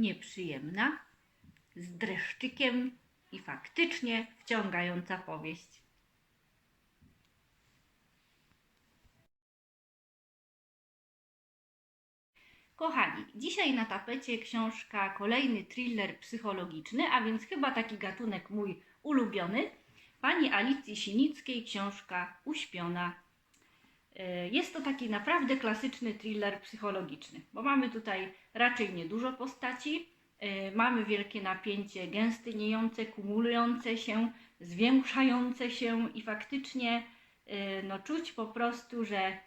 nieprzyjemna, z dreszczykiem i faktycznie wciągająca powieść. Kochani, dzisiaj na tapecie książka, kolejny thriller psychologiczny, a więc chyba taki gatunek mój ulubiony. Pani Alicji Sinickiej książka Uśpiona. E, Jest to taki naprawdę klasyczny thriller psychologiczny, bo mamy tutaj raczej niedużo postaci, e, mamy wielkie napięcie gęstyniejące, kumulujące się, zwiększające się i faktycznie e, no, czuć po prostu, że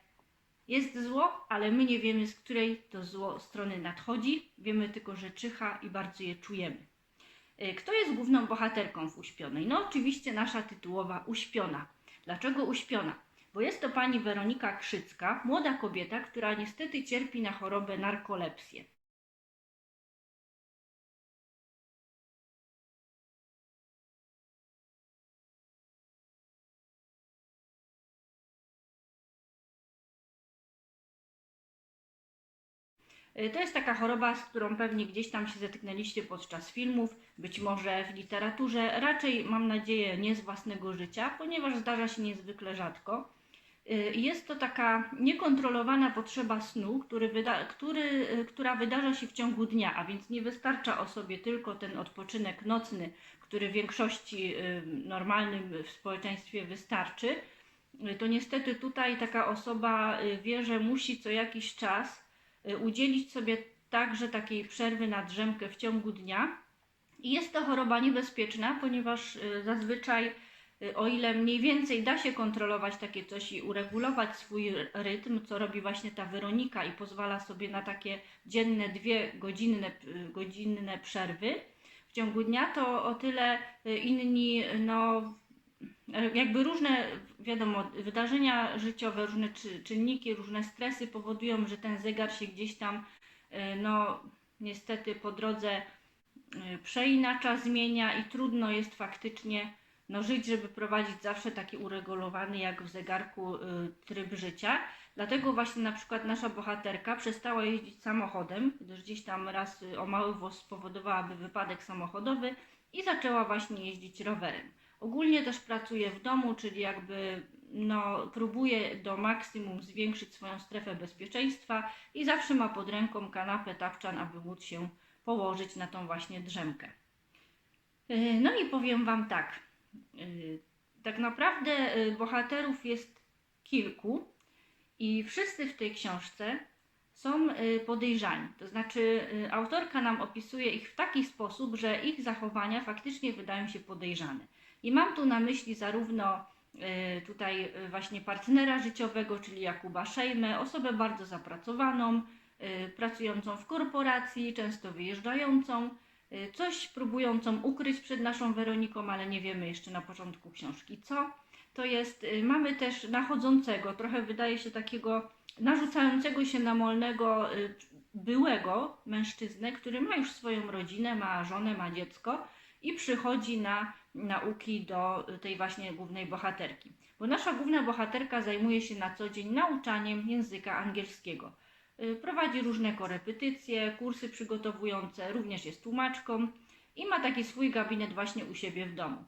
jest zło, ale my nie wiemy, z której to zło strony nadchodzi. Wiemy tylko, że czyha i bardzo je czujemy. Kto jest główną bohaterką w Uśpionej? No oczywiście nasza tytułowa Uśpiona. Dlaczego Uśpiona? Bo jest to pani Weronika Krzycka, młoda kobieta, która niestety cierpi na chorobę narkolepsję. Y, To jest taka choroba, z którą pewnie gdzieś tam się zetknęliście podczas filmów, być może w literaturze, raczej mam nadzieję nie z własnego życia, ponieważ zdarza się niezwykle rzadko. Y, Jest to taka niekontrolowana potrzeba snu, który wyda, który, y, która wydarza się w ciągu dnia, a więc nie wystarcza osobie tylko ten odpoczynek nocny, który w większości y, normalnym w społeczeństwie wystarczy. To niestety tutaj taka osoba wie, że musi co jakiś czas udzielić sobie także takiej przerwy na drzemkę w ciągu dnia. I jest to choroba niebezpieczna, ponieważ zazwyczaj, o ile mniej więcej da się kontrolować takie coś i uregulować swój rytm, co robi właśnie ta Weronika i pozwala sobie na takie dzienne, dwie godzinne, y, godzinne przerwy w ciągu dnia, to o tyle y, inni, no, jakby różne, wiadomo, wydarzenia życiowe, różne czy, czynniki, różne stresy powodują, że ten zegar się gdzieś tam, e, no niestety po drodze przeinacza, zmienia i trudno jest faktycznie no, żyć, żeby prowadzić zawsze taki uregulowany jak w zegarku e, tryb życia. Dlatego właśnie na przykład nasza bohaterka przestała jeździć samochodem, gdyż gdzieś tam raz e, o mały włos spowodowałaby wypadek samochodowy i zaczęła właśnie jeździć rowerem. Ogólnie też pracuje w domu, czyli jakby no, próbuje do maksimum zwiększyć swoją strefę bezpieczeństwa i zawsze ma pod ręką kanapę, tapczan, aby móc się położyć na tą właśnie drzemkę. Yy, No i powiem Wam tak, tak naprawdę yy, bohaterów jest kilku i wszyscy w tej książce są y, podejrzani. To znaczy, y, autorka nam opisuje ich w taki sposób, że ich zachowania faktycznie wydają się podejrzane. I mam tu na myśli zarówno y, tutaj y, właśnie partnera życiowego, czyli Jakuba Szejmę, osobę bardzo zapracowaną, y, pracującą w korporacji, często wyjeżdżającą, y, coś próbującą ukryć przed naszą Weroniką, ale nie wiemy jeszcze na początku książki co. To jest, y, mamy też nachodzącego, trochę wydaje się takiego narzucającego się na molnego y, byłego mężczyznę, który ma już swoją rodzinę, ma żonę, ma dziecko i przychodzi na nauki do tej właśnie głównej bohaterki. Bo nasza główna bohaterka zajmuje się na co dzień nauczaniem języka angielskiego. Y, Prowadzi różne korepetycje, kursy przygotowujące, również jest tłumaczką i ma taki swój gabinet właśnie u siebie w domu.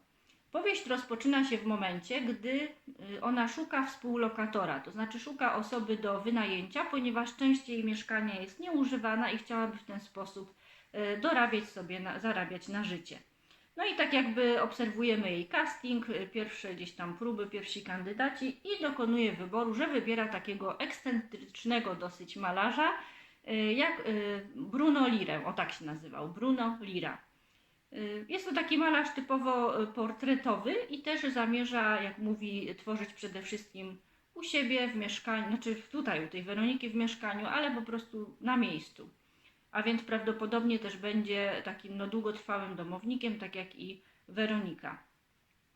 Powieść rozpoczyna się w momencie, gdy y, ona szuka współlokatora, to znaczy szuka osoby do wynajęcia, ponieważ część jej mieszkania jest nieużywana i chciałaby w ten sposób y, dorabiać sobie, zarabiać na życie. No i tak jakby obserwujemy jej casting, pierwsze gdzieś tam próby, pierwsi kandydaci i dokonuje wyboru, że wybiera takiego ekscentrycznego dosyć malarza, y, jak y, Bruno Lirę, o tak się nazywał, Bruno Lira. Y, Jest to taki malarz typowo portretowy i też zamierza, jak mówi, tworzyć przede wszystkim u siebie w mieszkaniu, znaczy tutaj u tej Weroniki w mieszkaniu, ale po prostu na miejscu. A więc prawdopodobnie też będzie takim no, długotrwałym domownikiem, tak jak i Weronika.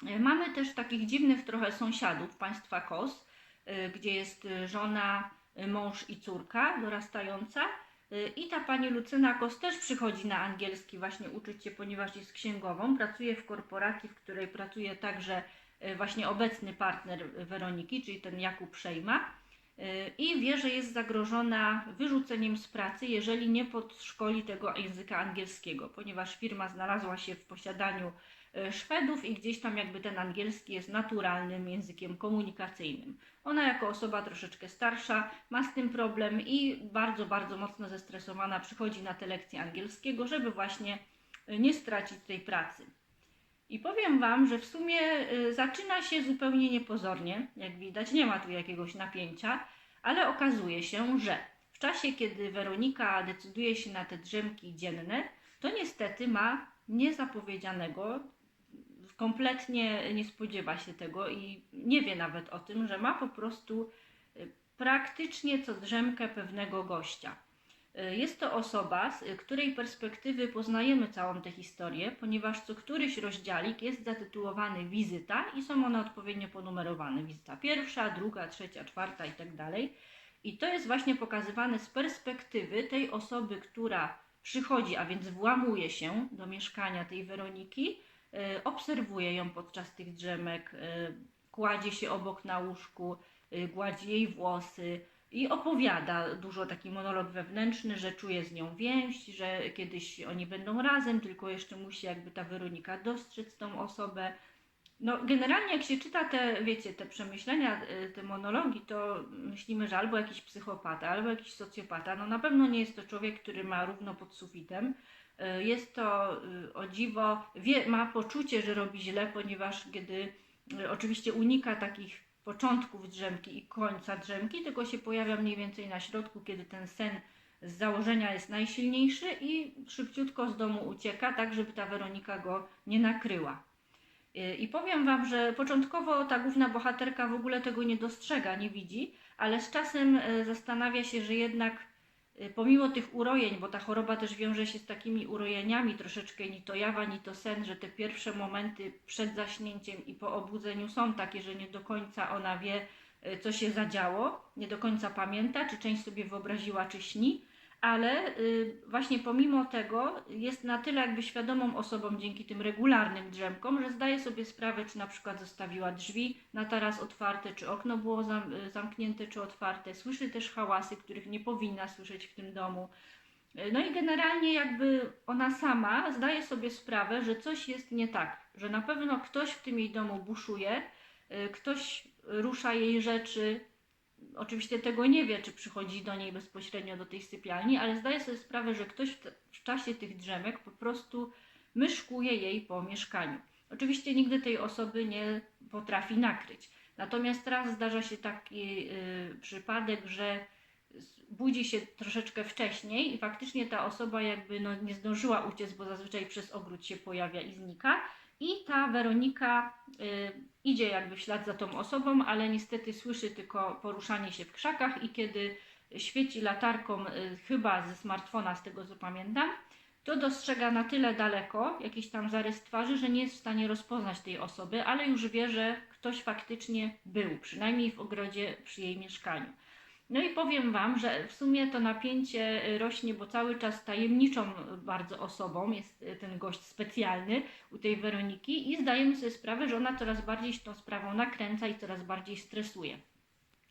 Y, Mamy też takich dziwnych trochę sąsiadów państwa Kos, y, gdzie jest y, żona, mąż i córka dorastająca. I ta pani Lucyna Kos też przychodzi na angielski właśnie uczyć się, ponieważ jest księgową. Pracuje w korporacji, w której pracuje także właśnie obecny partner Weroniki, czyli ten Jakub Szejma. I wie, że jest zagrożona wyrzuceniem z pracy, jeżeli nie podszkoli tego języka angielskiego, ponieważ firma znalazła się w posiadaniu e, Szwedów i gdzieś tam jakby ten angielski jest naturalnym językiem komunikacyjnym. Ona jako osoba troszeczkę starsza ma z tym problem i bardzo, bardzo mocno zestresowana przychodzi na te lekcje angielskiego, żeby właśnie e, nie stracić tej pracy. I powiem Wam, że w sumie y, zaczyna się zupełnie niepozornie, jak widać, nie ma tu jakiegoś napięcia, ale okazuje się, że w czasie, kiedy Weronika decyduje się na te drzemki dzienne, to niestety ma niezapowiedzianego, kompletnie nie spodziewa się tego i nie wie nawet o tym, że ma po prostu y, praktycznie co drzemkę pewnego gościa. Jest to osoba, z której perspektywy poznajemy całą tę historię, ponieważ co któryś rozdziałik jest zatytułowany wizyta i są one odpowiednio ponumerowane. Wizyta pierwsza, druga, trzecia, czwarta i tak dalej. I to jest właśnie pokazywane z perspektywy tej osoby, która przychodzi, a więc włamuje się do mieszkania tej Weroniki, y, obserwuje ją podczas tych drzemek, y, kładzie się obok na łóżku, y, gładzi jej włosy, i opowiada dużo taki monolog wewnętrzny, że czuje z nią więź, że kiedyś oni będą razem, tylko jeszcze musi jakby ta Weronika dostrzec tą osobę. No generalnie jak się czyta te, wiecie, te przemyślenia, y, te monologi, to myślimy, że albo jakiś psychopata, albo jakiś socjopata. No na pewno nie jest to człowiek, który ma równo pod sufitem. Y, Jest to y, o dziwo, wie, ma poczucie, że robi źle, ponieważ kiedy oczywiście unika takich początków drzemki i końca drzemki, tylko się pojawia mniej więcej na środku, kiedy ten sen z założenia jest najsilniejszy i szybciutko z domu ucieka, tak żeby ta Weronika go nie nakryła. Y, I powiem Wam, że początkowo ta główna bohaterka w ogóle tego nie dostrzega, nie widzi, ale z czasem y, zastanawia się, że jednak pomimo tych urojeń, bo ta choroba też wiąże się z takimi urojeniami, troszeczkę ni to jawa, ni to sen, że te pierwsze momenty przed zaśnięciem i po obudzeniu są takie, że nie do końca ona wie, y, co się zadziało, nie do końca pamięta, czy część sobie wyobraziła, czy śni, ale y, właśnie pomimo tego jest na tyle jakby świadomą osobą dzięki tym regularnym drzemkom, że zdaje sobie sprawę, czy na przykład zostawiła drzwi na taras otwarte, czy okno było y, zamknięte, czy otwarte. Słyszy też hałasy, których nie powinna słyszeć w tym domu. Y, No i generalnie jakby ona sama zdaje sobie sprawę, że coś jest nie tak, że na pewno ktoś w tym jej domu buszuje, ktoś rusza jej rzeczy, oczywiście tego nie wie, czy przychodzi do niej bezpośrednio do tej sypialni, ale zdaje sobie sprawę, że ktoś w, w czasie tych drzemek po prostu myszkuje jej po mieszkaniu. Oczywiście nigdy tej osoby nie potrafi nakryć. Natomiast raz zdarza się taki y, przypadek, że budzi się troszeczkę wcześniej i faktycznie ta osoba jakby no, nie zdążyła uciec, bo zazwyczaj przez ogród się pojawia i znika. I ta Weronika y, idzie jakby w ślad za tą osobą, ale niestety słyszy tylko poruszanie się w krzakach i kiedy świeci latarką, y, chyba ze smartfona, z tego co pamiętam, to dostrzega na tyle daleko jakiś tam zarys twarzy, że nie jest w stanie rozpoznać tej osoby, ale już wie, że ktoś faktycznie był, przynajmniej w ogrodzie przy jej mieszkaniu. No i powiem Wam, że w sumie to napięcie y, rośnie, bo cały czas tajemniczą bardzo osobą jest y, ten gość specjalny u tej Weroniki i zdajemy sobie sprawę, że ona coraz bardziej się tą sprawą nakręca i coraz bardziej stresuje.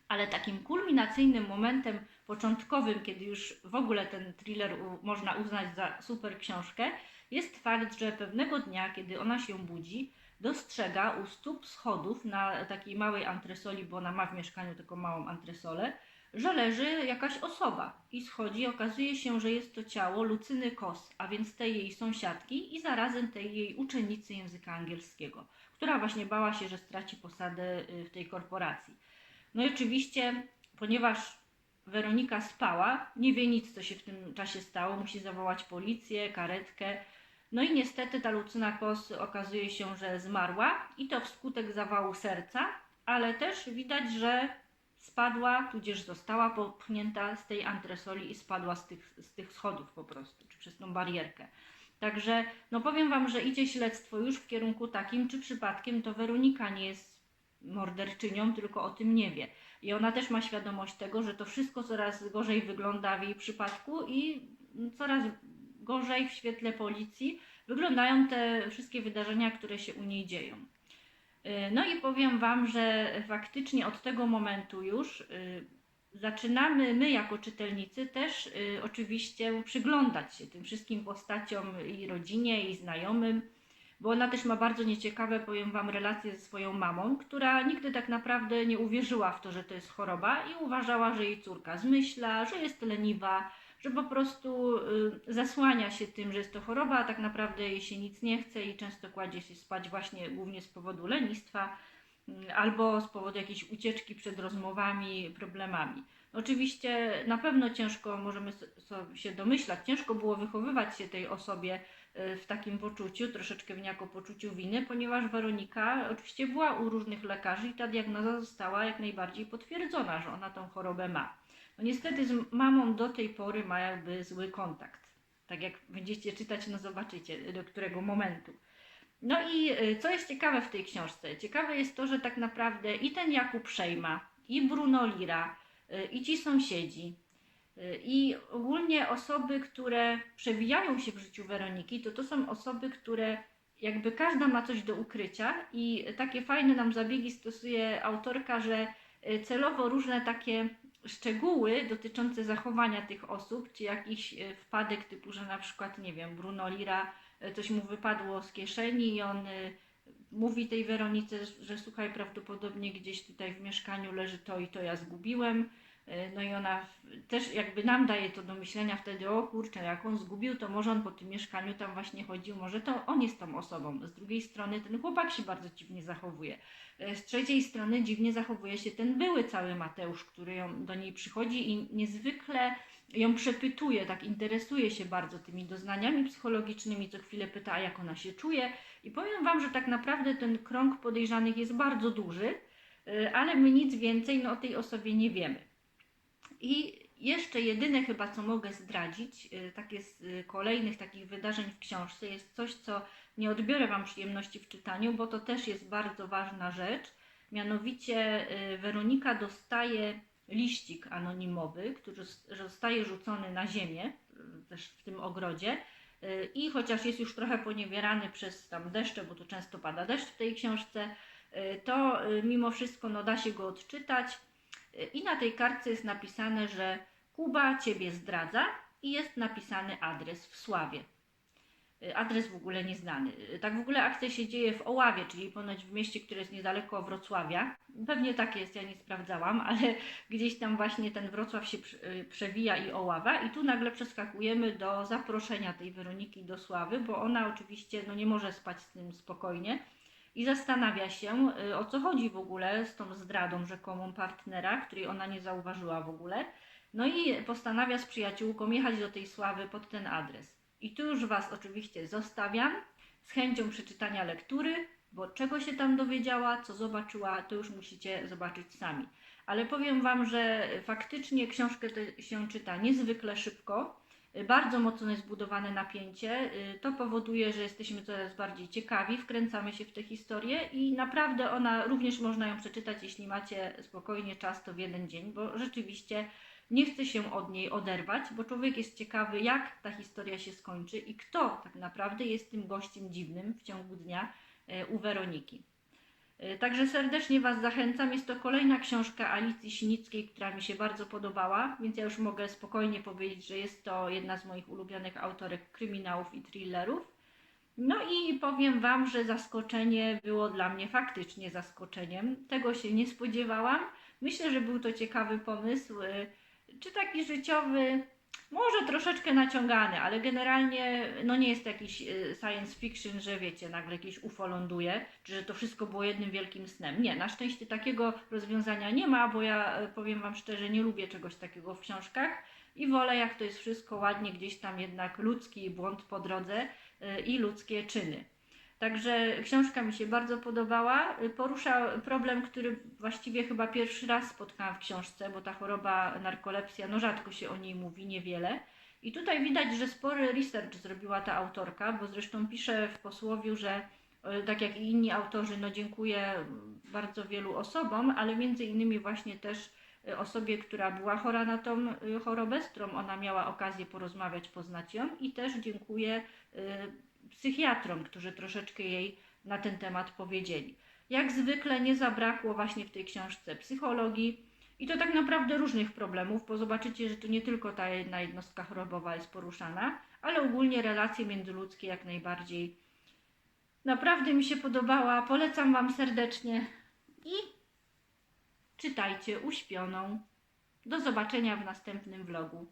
Ale takim kulminacyjnym momentem początkowym, kiedy już w ogóle ten thriller można uznać za super książkę, jest fakt, że pewnego dnia, kiedy ona się budzi, dostrzega u stóp schodów na takiej małej antresoli, bo ona ma w mieszkaniu taką małą antresolę, że leży jakaś osoba i schodzi. Okazuje się, że jest to ciało Lucyny Kos, a więc tej jej sąsiadki i zarazem tej jej uczennicy języka angielskiego, która właśnie bała się, że straci posadę y, w tej korporacji. No i oczywiście, ponieważ Weronika spała, nie wie nic, co się w tym czasie stało, musi zawołać policję, karetkę. No i niestety ta Lucyna Kos okazuje się, że zmarła i to wskutek zawału serca, ale też widać, że spadła, tudzież została popchnięta z tej antresoli i spadła z tych, z tych schodów po prostu, czy przez tą barierkę. Także no powiem Wam, że idzie śledztwo już w kierunku takim, czy przypadkiem to Weronika nie jest morderczynią, tylko o tym nie wie. I ona też ma świadomość tego, że to wszystko coraz gorzej wygląda w jej przypadku i coraz gorzej w świetle policji wyglądają te wszystkie wydarzenia, które się u niej dzieją. Y, No i powiem Wam, że faktycznie od tego momentu już y, zaczynamy my jako czytelnicy też y, oczywiście przyglądać się tym wszystkim postaciom i rodzinie i znajomym, bo ona też ma bardzo nieciekawe, powiem Wam, relacje ze swoją mamą, która nigdy tak naprawdę nie uwierzyła w to, że to jest choroba i uważała, że jej córka zmyśla, że jest leniwa, że po prostu y, zasłania się tym, że jest to choroba, a tak naprawdę jej się nic nie chce i często kładzie się spać właśnie głównie z powodu lenistwa y, albo z powodu jakiejś ucieczki przed rozmowami, problemami. Oczywiście na pewno ciężko, możemy się domyślać, ciężko było wychowywać się tej osobie y, w takim poczuciu, troszeczkę w niejako poczuciu winy, ponieważ Weronika oczywiście była u różnych lekarzy i ta diagnoza została jak najbardziej potwierdzona, że ona tą chorobę ma. No niestety z mamą do tej pory ma jakby zły kontakt. Tak jak będziecie czytać, no zobaczycie do którego momentu. No i y, co jest ciekawe w tej książce? Ciekawe jest to, że tak naprawdę i ten Jakub Szejma, i Bruno Lira, y, i ci sąsiedzi, y, i ogólnie osoby, które przewijają się w życiu Weroniki, to to są osoby, które jakby każda ma coś do ukrycia i takie fajne nam zabiegi stosuje autorka, że celowo różne takie szczegóły dotyczące zachowania tych osób, czy jakiś e, wpadek typu, że na przykład, nie wiem, Bruno Lira, e, coś mu wypadło z kieszeni i on e, mówi tej Weronice, że słuchaj, prawdopodobnie gdzieś tutaj w mieszkaniu leży to i to ja zgubiłem. No i ona też jakby nam daje to do myślenia wtedy, o kurczę, jak on zgubił, to może on po tym mieszkaniu tam właśnie chodził, może to on jest tą osobą. Z drugiej strony ten chłopak się bardzo dziwnie zachowuje. E, z trzeciej strony dziwnie zachowuje się ten były cały Mateusz, który ją, do niej przychodzi i niezwykle ją przepytuje, tak interesuje się bardzo tymi doznaniami psychologicznymi, co chwilę pyta, jak ona się czuje. I powiem Wam, że tak naprawdę ten krąg podejrzanych jest bardzo duży, e, ale my nic więcej no, o tej osobie nie wiemy. I jeszcze jedyne chyba, co mogę zdradzić, y, takie z y, kolejnych takich wydarzeń w książce, jest coś, co nie odbiorę Wam przyjemności w czytaniu, bo to też jest bardzo ważna rzecz. Mianowicie y, Weronika dostaje liścik anonimowy, który zostaje rzucony na ziemię, też w tym ogrodzie. I chociaż jest już trochę poniewierany przez tam deszcze, bo tu często pada deszcz w tej książce, to mimo wszystko no, da się go odczytać i na tej kartce jest napisane, że Kuba Ciebie zdradza i jest napisany adres w Sławie. Y, adres w ogóle nieznany. Y, tak w ogóle akcja się dzieje w Oławie, czyli ponoć w mieście, które jest niedaleko Wrocławia. Pewnie tak jest, ja nie sprawdzałam, ale gdzieś tam właśnie ten Wrocław się y, przewija i Oława i tu nagle przeskakujemy do zaproszenia tej Weroniki do Sławy, bo ona oczywiście no, nie może spać z tym spokojnie i zastanawia się, y, o co chodzi w ogóle z tą zdradą rzekomą partnera, której ona nie zauważyła w ogóle. No i postanawia z przyjaciółką jechać do tej sławy pod ten adres. I tu już Was oczywiście zostawiam z chęcią przeczytania lektury, bo czego się tam dowiedziała, co zobaczyła, to już musicie zobaczyć sami. Ale powiem Wam, że faktycznie książkę się czyta niezwykle szybko bardzo mocno jest zbudowane napięcie. Y, to powoduje, że jesteśmy coraz bardziej ciekawi, wkręcamy się w tę historię i naprawdę ona również można ją przeczytać, jeśli macie spokojnie czas, to w jeden dzień, bo rzeczywiście nie chce się od niej oderwać, bo człowiek jest ciekawy, jak ta historia się skończy i kto tak naprawdę jest tym gościem dziwnym w ciągu dnia y, u Weroniki. E, także serdecznie Was zachęcam. Jest to kolejna książka Alicji Sinickiej, która mi się bardzo podobała, więc ja już mogę spokojnie powiedzieć, że jest to jedna z moich ulubionych autorek kryminałów i thrillerów. No i powiem Wam, że zaskoczenie było dla mnie faktycznie zaskoczeniem. Tego się nie spodziewałam. Myślę, że był to ciekawy pomysł, e, czy taki życiowy, może troszeczkę naciągany, ale generalnie no nie jest to jakiś y, science fiction, że wiecie, nagle jakieś UFO ląduje, czy że to wszystko było jednym wielkim snem. Nie, na szczęście takiego rozwiązania nie ma, bo ja y, powiem Wam szczerze, nie lubię czegoś takiego w książkach i wolę, jak to jest wszystko ładnie, gdzieś tam jednak ludzki błąd po drodze y, i ludzkie czyny. Także książka mi się bardzo podobała. Porusza problem, który właściwie chyba pierwszy raz spotkałam w książce, bo ta choroba narkolepsja, no rzadko się o niej mówi, niewiele. I tutaj widać, że spory research zrobiła ta autorka, bo zresztą pisze w posłowiu, że e, tak jak i inni autorzy, no dziękuję bardzo wielu osobom, ale między innymi właśnie też e, osobie, która była chora na tą e, chorobę, z którą ona miała okazję porozmawiać, poznać ją i też dziękuję psychiatrom, którzy troszeczkę jej na ten temat powiedzieli. Jak zwykle nie zabrakło właśnie w tej książce psychologii, I to tak naprawdę różnych problemów, bo zobaczycie, że tu nie tylko ta jedna jednostka chorobowa jest poruszana, ale ogólnie relacje międzyludzkie jak najbardziej. Naprawdę mi się podobała, polecam Wam serdecznie i czytajcie uśpioną. Do zobaczenia w następnym vlogu.